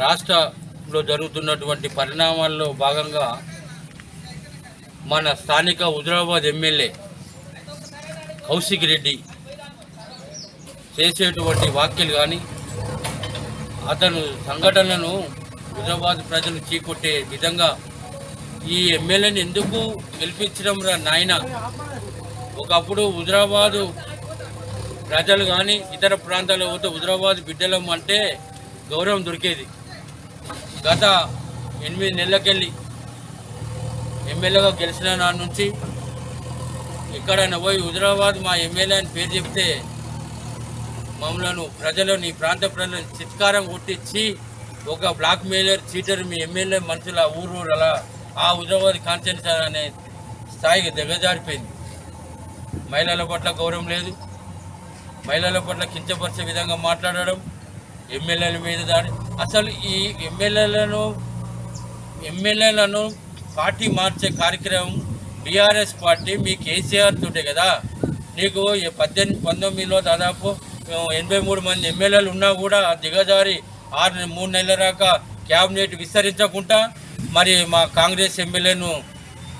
రాష్ట్రంలో జరుగుతున్నటువంటి పరిణామాల్లో భాగంగా మన స్థానిక హుజరాబాద్ ఎమ్మెల్యే కౌశిక్ రెడ్డి చేసేటువంటి వ్యాఖ్యలు కానీ అతను సంఘటనను హుజరాబాద్ ప్రజలు చీకొట్టే విధంగా ఈ ఎమ్మెల్యేని ఎందుకు గెలిపించడం రా నాయన? ఒకప్పుడు హుజరాబాదు ప్రజలు కానీ ఇతర ప్రాంతాల్లో పోతే హుజరాబాద్ బిడ్డలం అంటే గౌరవం దొరికేది. గత ఎనిమిది నెలలకెళ్ళి ఎమ్మెల్యేగా గెలిచిన నాటి నుంచి ఎక్కడైనా పోయి హుజరాబాద్ మా ఎమ్మెల్యే అని పేరు చెప్తే మమ్మలను ప్రజలను ఈ ప్రాంత ప్రజలను చిత్కారం కొట్టించి ఒక బ్లాక్ మెయిలర్ చీటర్ మీ ఎమ్మెల్యే మనుషుల ఊరు అలా ఆ హుజరాబాద్ కాన్సెన్స్ అనే స్థాయికి దిగజారిపోయింది. మహిళల పట్ల గౌరవం లేదు. మహిళల పట్ల కించపరిచే విధంగా మాట్లాడడం ఎమ్మెల్యేల మీద దాడి అసలు ఈ ఎమ్మెల్యేలను ఎమ్మెల్యేలను పార్టీ మార్చే కార్యక్రమం బీఆర్ఎస్ పార్టీ మీ కేసీఆర్ తోటే కదా. నీకు పద్దెనిమిది పంతొమ్మిదిలో దాదాపు ఎనభై మూడు మంది ఎమ్మెల్యేలు ఉన్నా కూడా దిగజారి ఆరు మూడు నెలల దాకా క్యాబినెట్ విస్తరించకుండా మరి మా కాంగ్రెస్ ఎమ్మెల్యేను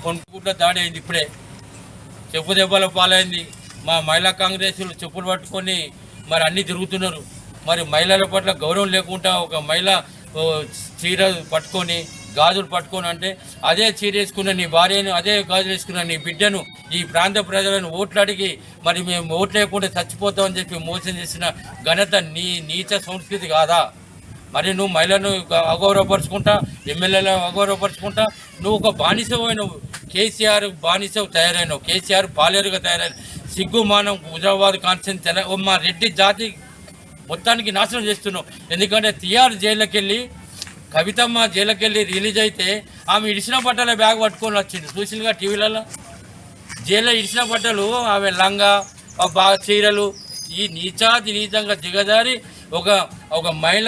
కొనుక్కుంటూ దాడి అయింది ఇప్పుడే. చెప్పు దెబ్బల పాలైంది. మా మహిళా కాంగ్రెస్లు చెప్పులు పట్టుకొని మరి అన్నీ తిరుగుతున్నారు. మరి మహిళల పట్ల గౌరవం లేకుండా ఒక మహిళ చీర పట్టుకొని గాజులు పట్టుకొని అంటే అదే చీర వేసుకున్న నీ భార్యను అదే గాజులు వేసుకున్న నీ బిడ్డను ఈ ప్రాంత ప్రజలను ఓట్లు అడిగి మరి మేము ఓట్లు లేకుండా చచ్చిపోతామని చెప్పి మోసం చేసిన ఘనత నీ నీచ సంస్కృతి కాదా? మరి నువ్వు మహిళను అగౌరవపరుచుకుంటా ఎమ్మెల్యేలను అగౌరవపరుచుకుంటా నువ్వు ఒక బానిసమైనవు కేసీఆర్ బానిస తయారైనవు కేసీఆర్ పాలేరుగా తయారైన సిగ్గు మానం హుజరాబాద్ కాన్సెన్స్ తెల మా రెడ్డి జాతి మొత్తానికి నాశనం చేస్తున్నావు ఎందుకంటే తిహార్ జైల్లోకి వెళ్ళి కవితమ్మ జైలుకి వెళ్ళి రిలీజ్ అయితే ఆమె ఇడిసిన బట్టల బ్యాగ్ పట్టుకొని వచ్చింది. చూసిందిగా టీవీలలో? జైల్లో ఇడిచిన బట్టలు ఆమె లంగా బా చీరలు ఈ నీచాతి నీచంగా దిగజారి ఒక ఒక మహిళ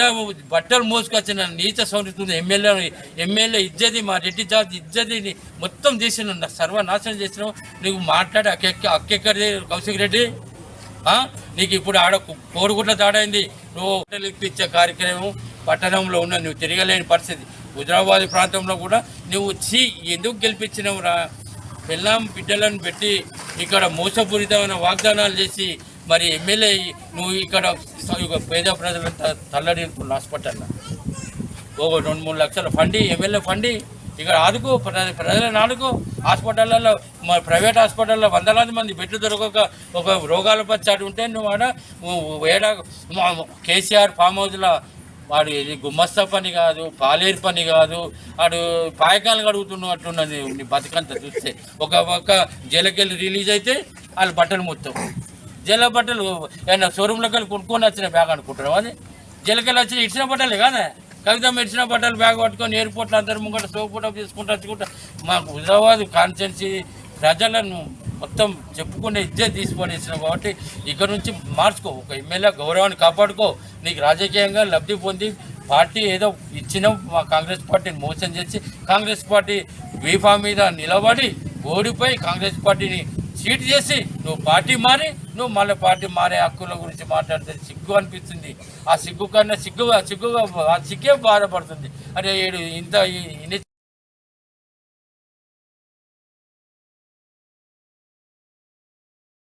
బట్టలు మోసుకొచ్చిన నీచ సంస్కృతి ఎమ్మెల్యే ఎమ్మెల్యే ఇజ్జది మా రెడ్డి జాతి ఇజ్జతిని మొత్తం తీసిన. సర్వనాశనం చేసినావు నువ్వు మాట్లాడి అక్కెక్క అక్కెక్కడి కౌశిక్ రెడ్డి. నీకు ఇప్పుడు ఆడ కోరుకుంట తాడైంది నువ్వు ఇప్పించే కార్యక్రమం పట్టణంలో ఉన్న నువ్వు తిరగలేని పరిస్థితి. హుజరాబాద్ ప్రాంతంలో కూడా నువ్వు చీ ఎందుకు గెలిపించినావు రా? పిల్లం బిడ్డలను పెట్టి ఇక్కడ మోసపూరితమైన వాగ్దానాలు చేసి మరి ఎమ్మెల్యే నువ్వు ఇక్కడ పేద ప్రజలంతా తల్లడిల్పున్న హాస్పిటల్ ఓ రెండు మూడు లక్షల ఫండి ఎమ్మెల్యే ఫండి. ఇక్కడ ఆదుకో ప్ర- ప్రజలను ఆదుకో హాస్పిటల్లో ప్రైవేట్ హాస్పిటల్లో వందలాది మంది బెడ్లు దొరకక ఒక రోగాల పచ్చాడు ఉంటే నువ్వు ఆడ ఏడ కేసీఆర్ ఫామ్ హౌస్లో వాడు ఇది గుమ్మస్తా పని కాదు పాలేరు పని కాదు వాడు పాయకాలు కడుగుతున్నట్టున్నది నీ బతుకంతా చూస్తే. ఒక ఒక జలకెళ్ళి రిలీజ్ అయితే వాళ్ళు బట్టలు మొత్తం జల బట్టలు ఏమన్నా షోరూంలోకి వెళ్ళి కొనుక్కొని వచ్చిన బ్యాగ్ అనుకుంటున్నాం అది జలకెళ్ళి వచ్చిన ఇచ్చిన బట్టలే కాదా? కవిత మెడిసిన బట్టలు బ్యాగ్ పట్టుకొని ఎయిర్పోర్ట్లు అందరు ముంగట సోపుటప్ తీసుకుంటూ వచ్చుకుంటా మాకు హుజరాబాద్ కాన్స్టెన్సీ ప్రజలను మొత్తం చెప్పుకునే ఇద్దే తీసుకొని కాబట్టి ఇక్కడ నుంచి మార్చుకో ఒక ఎమ్మెల్యే గౌరవాన్ని కాపాడుకో నీకు రాజకీయంగా లబ్ధి పొంది పార్టీ ఏదో ఇచ్చిన మా కాంగ్రెస్ పార్టీని మోసం చేసి కాంగ్రెస్ పార్టీ వీఫా మీద నిలబడి ఓడిపోయి కాంగ్రెస్ పార్టీని సీట్ చేసి నువ్వు పార్టీ మారి నువ్వు మళ్ళీ పార్టీ మారే హక్కుల గురించి మాట్లాడితే సిగ్గు అనిపిస్తుంది. ఆ సిగ్గు కన్నా సిగ్గుగా సిగ్గుగా ఆ సిగ్గే బాధపడుతుంది. అరే ఈడు ఇంత ఇన్ని